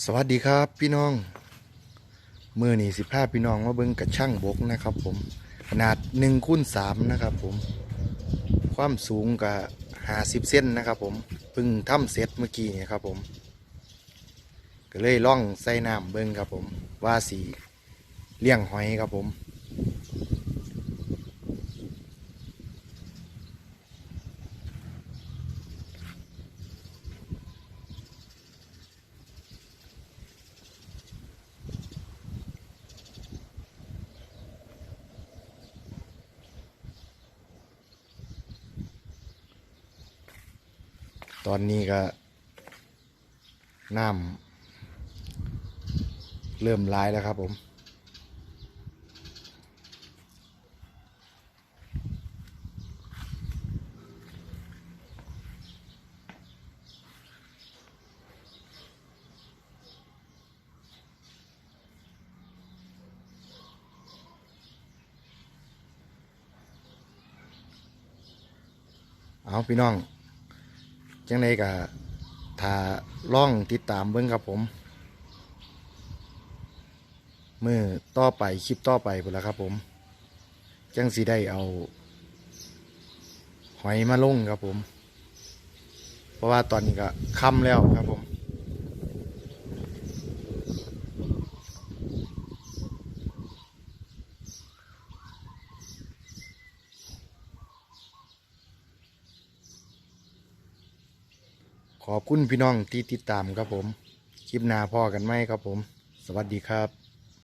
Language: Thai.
สวัสดีครับพี่น้องเมื่อนี่สิบห้าพี่น้องมาเบิ้งกระช่างบกนะครับผมขนาดหนึ่งคูณสามนะครับผม ความสูงกับหาสิบเซนนะครับผมเพิ่งทำเสร็จเมื่อกี้นี่ครับผม ก็เลยล่องใส่น้ำเบิ้งครับผม ว่าสีเลี้ยงหอยครับผม ตอนนี้ก็น้ำเริ่มร้ายแล้วครับผมเอาพี่น้อง จังไดก็ถ้าล่องติดตามเบิ้งครับผมมือต่อไปคลิปต่อไปพุ่นละครับ ผม จังสีได้เอา หอยมาลงครับผม เพราะว่าตอนนี้ก็ค่ำแล้วครับผม ขอบคุณพี่น้องที่ติดตามครับผม คลิปหน้าพ่อกันไหมครับผม สวัสดีครับ